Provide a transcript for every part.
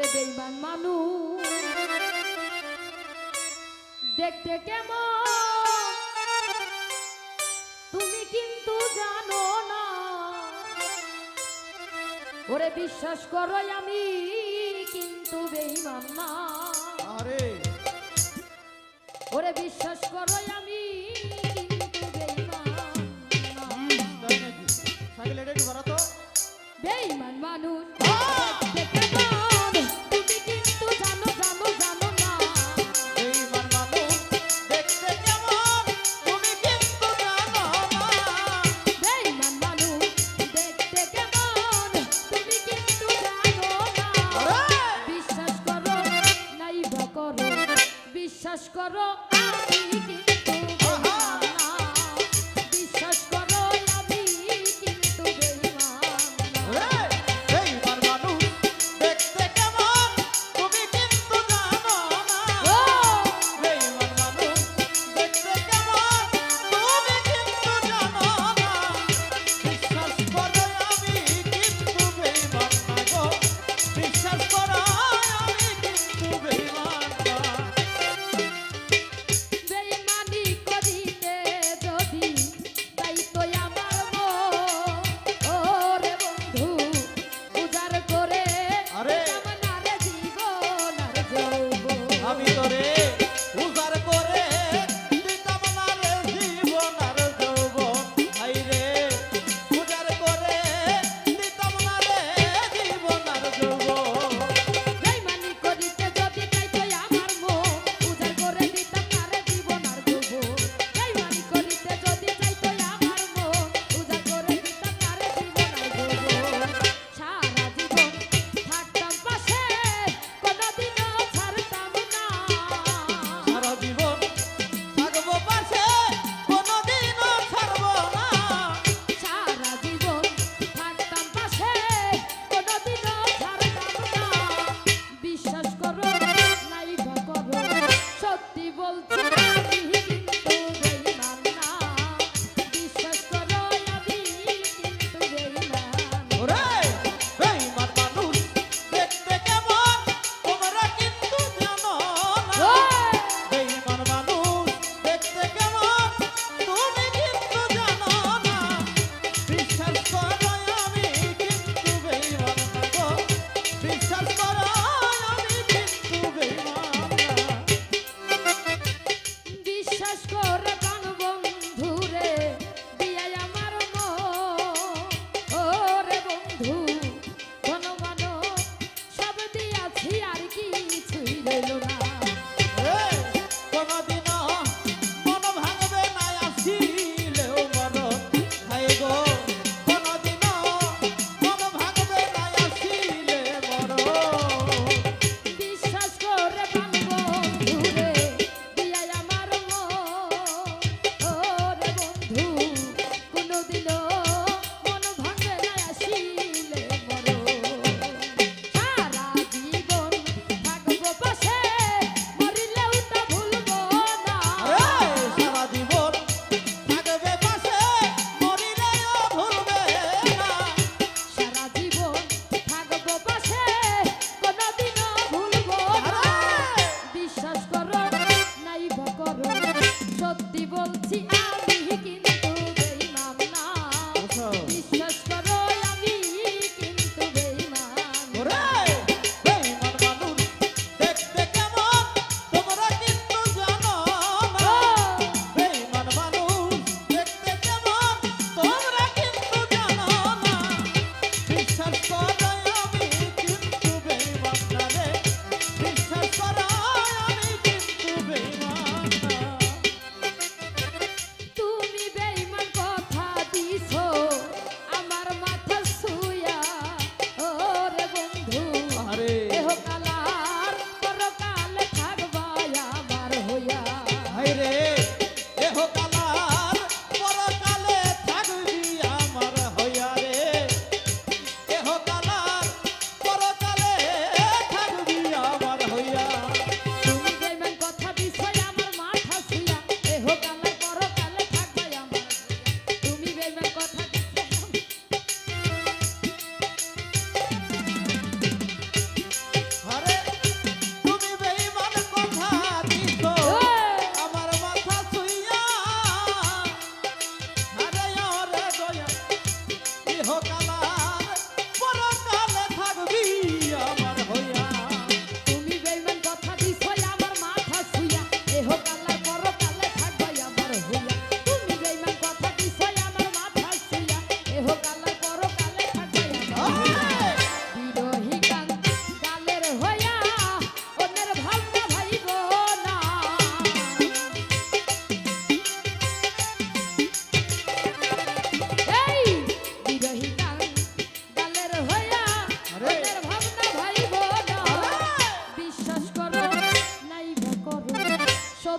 করে বেইমান মানুষ। দেখতে তুমি কিন্তু জানো না। ওরে বিশ্বাস করো আমি কিন্তু বেইমান না। আরে। ওরে বিশ্বাস করো আমি কিন্তু বেইমান না। বেইমান মানুষ।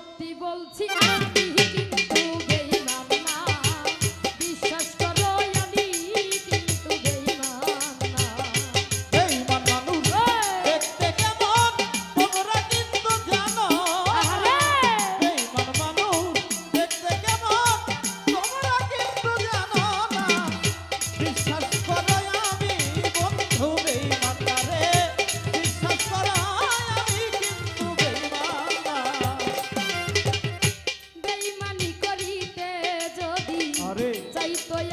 সত্যি বলছি আমি daí foi